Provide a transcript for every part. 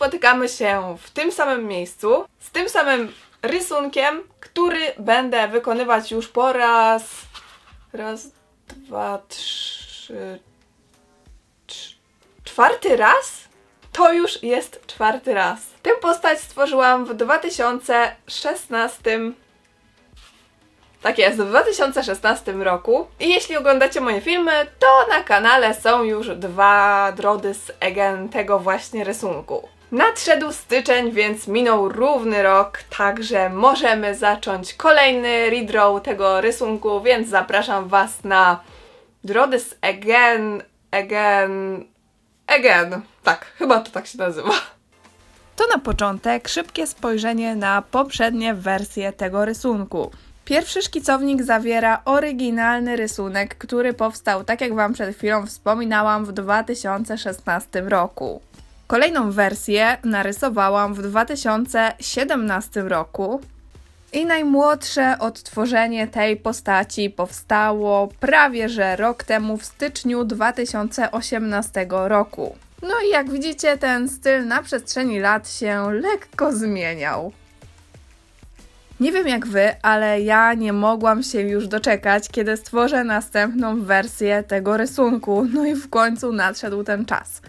spotykamy się w tym samym miejscu, z tym samym rysunkiem, który będę wykonywać już po raz. Raz, dwa, trzy. cz- Czwarty raz? To już jest czwarty raz. Tę postać stworzyłam w 2016 tak jest, w 2016 roku. I jeśli oglądacie moje filmy, to na kanale są już dwa drody z Egen tego właśnie rysunku. Nadszedł styczeń, więc minął równy rok, także możemy zacząć kolejny redraw tego rysunku, więc zapraszam Was na z Egen, Egen, Egen. Tak, chyba to tak się nazywa. To na początek szybkie spojrzenie na poprzednie wersje tego rysunku. Pierwszy szkicownik zawiera oryginalny rysunek, który powstał, tak jak Wam przed chwilą wspominałam, w 2016 roku. Kolejną wersję narysowałam w 2017 roku. I najmłodsze odtworzenie tej postaci powstało prawie że rok temu w styczniu 2018 roku. No i jak widzicie, ten styl na przestrzeni lat się lekko zmieniał. Nie wiem jak wy, ale ja nie mogłam się już doczekać, kiedy stworzę następną wersję tego rysunku. No i w końcu nadszedł ten czas.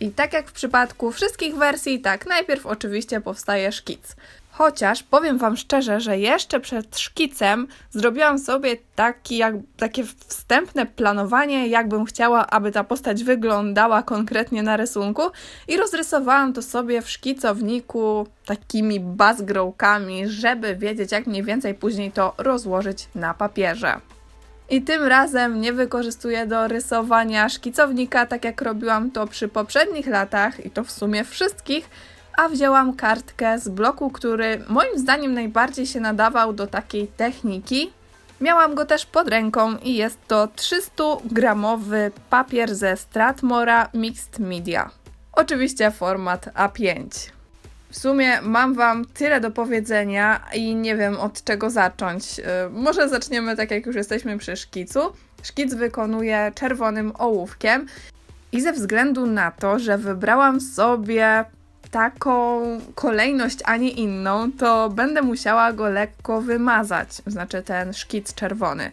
I tak jak w przypadku wszystkich wersji, tak najpierw oczywiście powstaje szkic. Chociaż powiem Wam szczerze, że jeszcze przed szkicem zrobiłam sobie taki, jak, takie wstępne planowanie, jakbym chciała, aby ta postać wyglądała konkretnie na rysunku i rozrysowałam to sobie w szkicowniku takimi bazgrowkami, żeby wiedzieć, jak mniej więcej później to rozłożyć na papierze. I tym razem nie wykorzystuję do rysowania szkicownika, tak jak robiłam to przy poprzednich latach i to w sumie wszystkich, a wzięłam kartkę z bloku, który moim zdaniem najbardziej się nadawał do takiej techniki. Miałam go też pod ręką i jest to 300-gramowy papier ze Stratmora Mixed Media. Oczywiście format A5. W sumie mam Wam tyle do powiedzenia i nie wiem od czego zacząć. Yy, Może zaczniemy tak jak już jesteśmy przy szkicu. Szkic wykonuję czerwonym ołówkiem i ze względu na to, że wybrałam sobie taką kolejność, a nie inną, to będę musiała go lekko wymazać, znaczy ten szkic czerwony.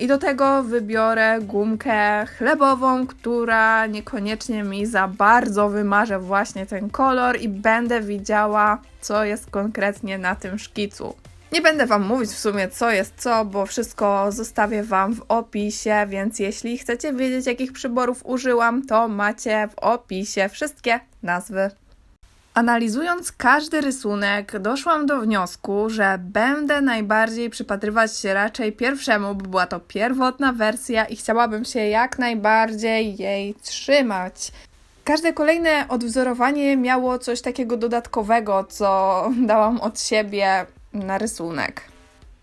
I do tego wybiorę gumkę chlebową, która niekoniecznie mi za bardzo wymaże właśnie ten kolor i będę widziała, co jest konkretnie na tym szkicu. Nie będę Wam mówić w sumie, co jest co, bo wszystko zostawię Wam w opisie, więc jeśli chcecie wiedzieć, jakich przyborów użyłam, to macie w opisie wszystkie nazwy. Analizując każdy rysunek, doszłam do wniosku, że będę najbardziej przypatrywać się raczej pierwszemu, bo była to pierwotna wersja i chciałabym się jak najbardziej jej trzymać. Każde kolejne odwzorowanie miało coś takiego dodatkowego, co dałam od siebie na rysunek.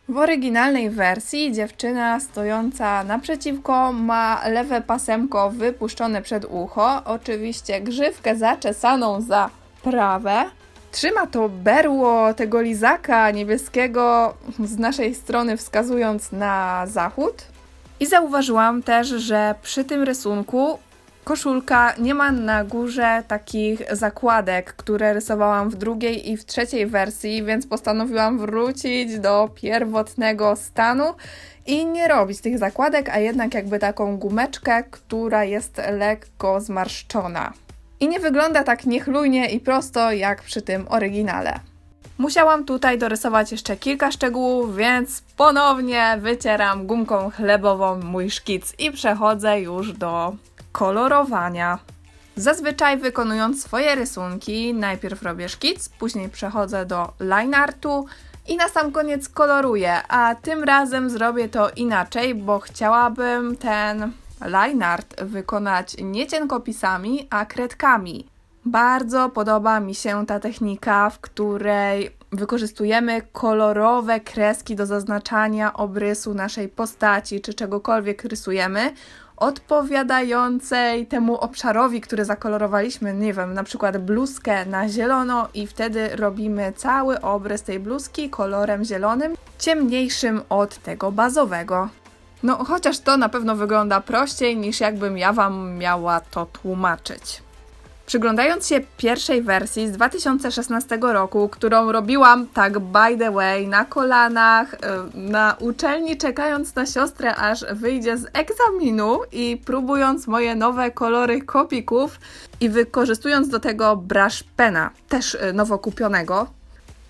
W oryginalnej wersji dziewczyna stojąca naprzeciwko ma lewe pasemko wypuszczone przed ucho, oczywiście grzywkę zaczesaną za prawe. Trzyma to berło tego lizaka niebieskiego z naszej strony wskazując na zachód. I zauważyłam też, że przy tym rysunku koszulka nie ma na górze takich zakładek, które rysowałam w drugiej i w trzeciej wersji, więc postanowiłam wrócić do pierwotnego stanu i nie robić tych zakładek, a jednak jakby taką gumeczkę, która jest lekko zmarszczona. I nie wygląda tak niechlujnie i prosto jak przy tym oryginale. Musiałam tutaj dorysować jeszcze kilka szczegółów, więc ponownie wycieram gumką chlebową mój szkic i przechodzę już do kolorowania. Zazwyczaj wykonując swoje rysunki, najpierw robię szkic, później przechodzę do line artu i na sam koniec koloruję, a tym razem zrobię to inaczej, bo chciałabym ten line art wykonać nie cienkopisami, a kredkami. Bardzo podoba mi się ta technika, w której wykorzystujemy kolorowe kreski do zaznaczania obrysu naszej postaci czy czegokolwiek rysujemy, odpowiadającej temu obszarowi, który zakolorowaliśmy, nie wiem, na przykład bluzkę na zielono i wtedy robimy cały obrys tej bluzki kolorem zielonym, ciemniejszym od tego bazowego. No, chociaż to na pewno wygląda prościej niż jakbym ja Wam miała to tłumaczyć. Przyglądając się pierwszej wersji z 2016 roku, którą robiłam tak by the way, na kolanach, y, na uczelni, czekając na siostrę, aż wyjdzie z egzaminu i próbując moje nowe kolory kopików i wykorzystując do tego brush pena, też y, nowo kupionego,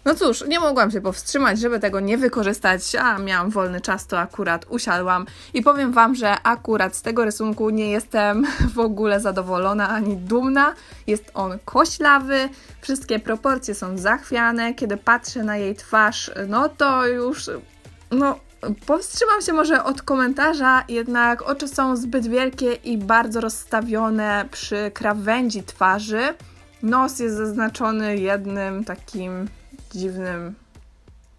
no cóż, nie mogłam się powstrzymać, żeby tego nie wykorzystać, a miałam wolny czas, to akurat usiadłam i powiem Wam, że akurat z tego rysunku nie jestem w ogóle zadowolona ani dumna. Jest on koślawy, wszystkie proporcje są zachwiane, kiedy patrzę na jej twarz, no to już, no... Powstrzymam się może od komentarza, jednak oczy są zbyt wielkie i bardzo rozstawione przy krawędzi twarzy. Nos jest zaznaczony jednym takim dziwnym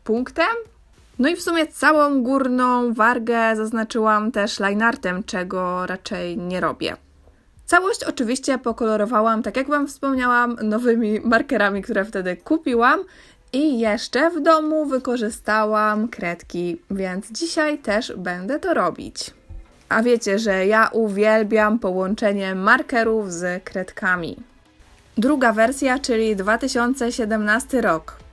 punktem. No i w sumie całą górną wargę zaznaczyłam też lineartem, czego raczej nie robię. Całość oczywiście pokolorowałam, tak jak Wam wspomniałam, nowymi markerami, które wtedy kupiłam. I jeszcze w domu wykorzystałam kredki, więc dzisiaj też będę to robić. A wiecie, że ja uwielbiam połączenie markerów z kredkami. Druga wersja, czyli 2017 rok.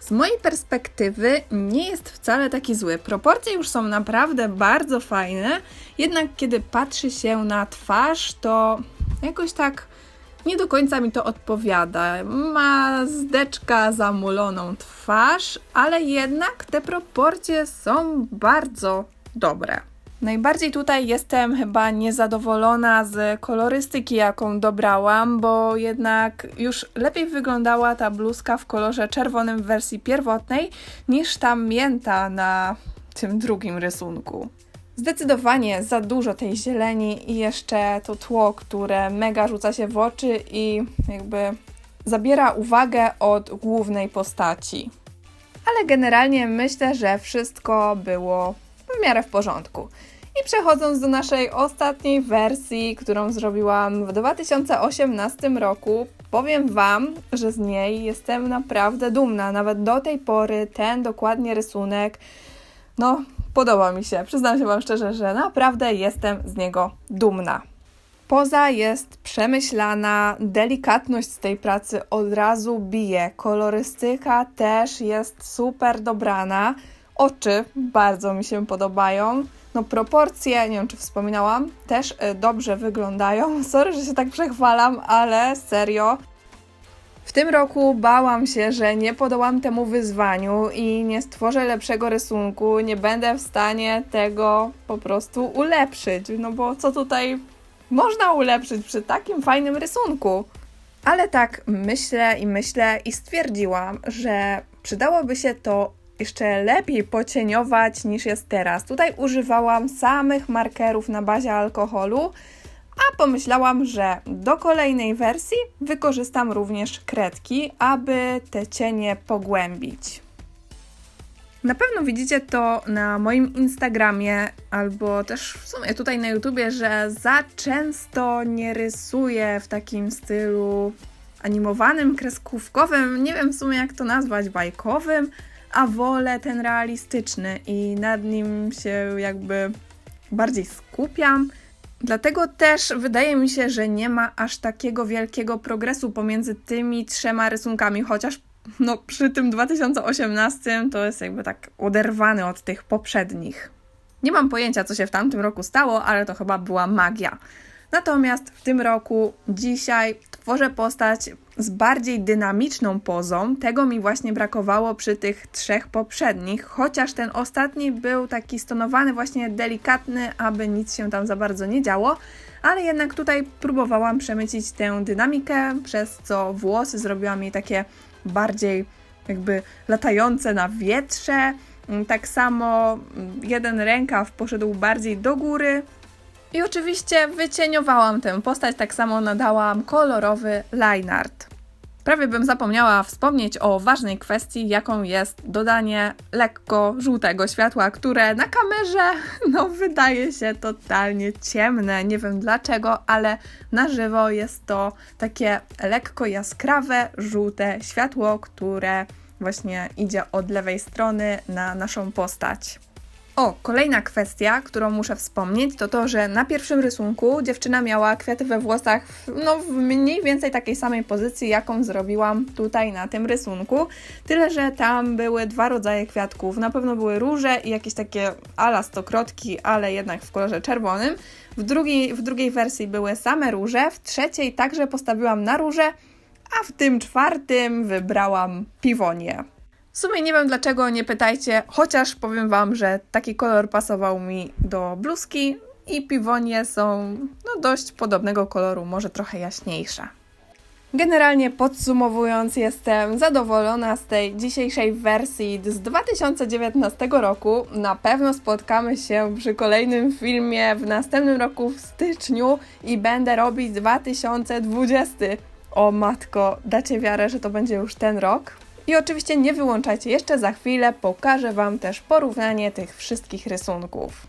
Z mojej perspektywy nie jest wcale taki zły. Proporcje już są naprawdę bardzo fajne, jednak kiedy patrzy się na twarz, to jakoś tak nie do końca mi to odpowiada. Ma zdeczka zamuloną twarz, ale jednak te proporcje są bardzo dobre. Najbardziej tutaj jestem chyba niezadowolona z kolorystyki, jaką dobrałam, bo jednak już lepiej wyglądała ta bluzka w kolorze czerwonym w wersji pierwotnej niż ta mięta na tym drugim rysunku. Zdecydowanie za dużo tej zieleni i jeszcze to tło, które mega rzuca się w oczy i jakby zabiera uwagę od głównej postaci. Ale generalnie myślę, że wszystko było w miarę w porządku. I przechodząc do naszej ostatniej wersji, którą zrobiłam w 2018 roku, powiem Wam, że z niej jestem naprawdę dumna. Nawet do tej pory ten dokładnie rysunek, no, podoba mi się. Przyznam się Wam szczerze, że naprawdę jestem z niego dumna. Poza jest przemyślana, delikatność z tej pracy od razu bije, kolorystyka też jest super dobrana, oczy bardzo mi się podobają. No proporcje, nie wiem czy wspominałam, też y, dobrze wyglądają. Sorry, że się tak przechwalam, ale serio. W tym roku bałam się, że nie podołam temu wyzwaniu i nie stworzę lepszego rysunku, nie będę w stanie tego po prostu ulepszyć. No bo co tutaj można ulepszyć przy takim fajnym rysunku? Ale tak myślę i myślę i stwierdziłam, że przydałoby się to jeszcze lepiej pocieniować niż jest teraz. Tutaj używałam samych markerów na bazie alkoholu, a pomyślałam, że do kolejnej wersji wykorzystam również kredki, aby te cienie pogłębić. Na pewno widzicie to na moim Instagramie albo też w sumie tutaj na YouTubie, że za często nie rysuję w takim stylu animowanym, kreskówkowym, nie wiem w sumie jak to nazwać, bajkowym, a wolę ten realistyczny i nad nim się jakby bardziej skupiam. Dlatego też wydaje mi się, że nie ma aż takiego wielkiego progresu pomiędzy tymi trzema rysunkami, chociaż no, przy tym 2018 to jest jakby tak oderwany od tych poprzednich. Nie mam pojęcia, co się w tamtym roku stało, ale to chyba była magia. Natomiast w tym roku, dzisiaj tworzę postać z bardziej dynamiczną pozą. Tego mi właśnie brakowało przy tych trzech poprzednich, chociaż ten ostatni był taki stonowany, właśnie delikatny, aby nic się tam za bardzo nie działo. Ale jednak tutaj próbowałam przemycić tę dynamikę, przez co włosy zrobiłam jej takie bardziej jakby latające na wietrze. Tak samo jeden rękaw poszedł bardziej do góry, i oczywiście wycieniowałam tę postać, tak samo nadałam kolorowy line art. Prawie bym zapomniała wspomnieć o ważnej kwestii, jaką jest dodanie lekko żółtego światła, które na kamerze no, wydaje się totalnie ciemne. Nie wiem dlaczego, ale na żywo jest to takie lekko jaskrawe, żółte światło, które właśnie idzie od lewej strony na naszą postać. O, kolejna kwestia, którą muszę wspomnieć, to to, że na pierwszym rysunku dziewczyna miała kwiaty we włosach, w- no w mniej więcej takiej samej pozycji, jaką zrobiłam tutaj na tym rysunku. Tyle, że tam były dwa rodzaje kwiatków. Na pewno były róże i jakieś takie ala stokrotki, ale jednak w kolorze czerwonym. W drugiej, w drugiej wersji były same róże, w trzeciej także postawiłam na róże, a w tym czwartym wybrałam piwonię. W sumie nie wiem dlaczego, nie pytajcie, chociaż powiem Wam, że taki kolor pasował mi do bluzki i piwonie są no, dość podobnego koloru, może trochę jaśniejsze. Generalnie podsumowując, jestem zadowolona z tej dzisiejszej wersji z 2019 roku. Na pewno spotkamy się przy kolejnym filmie w następnym roku w styczniu i będę robić 2020. O matko, dacie wiarę, że to będzie już ten rok? I oczywiście nie wyłączajcie, jeszcze za chwilę pokażę Wam też porównanie tych wszystkich rysunków.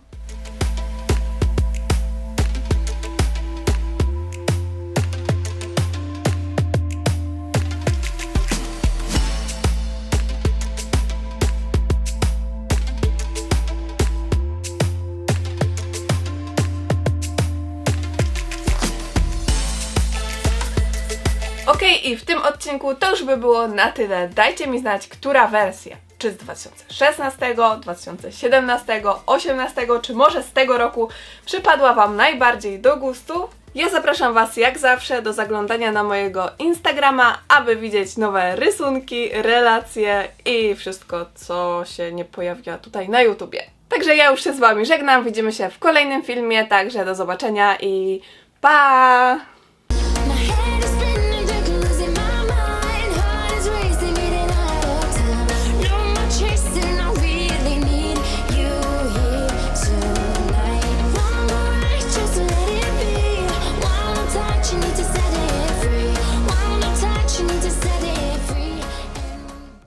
Odcinku to już by było na tyle. Dajcie mi znać, która wersja, czy z 2016, 2017, 2018, czy może z tego roku przypadła Wam najbardziej do gustu. Ja zapraszam Was jak zawsze do zaglądania na mojego Instagrama, aby widzieć nowe rysunki, relacje i wszystko, co się nie pojawia tutaj na YouTubie. Także ja już się z Wami żegnam, widzimy się w kolejnym filmie, także do zobaczenia i pa!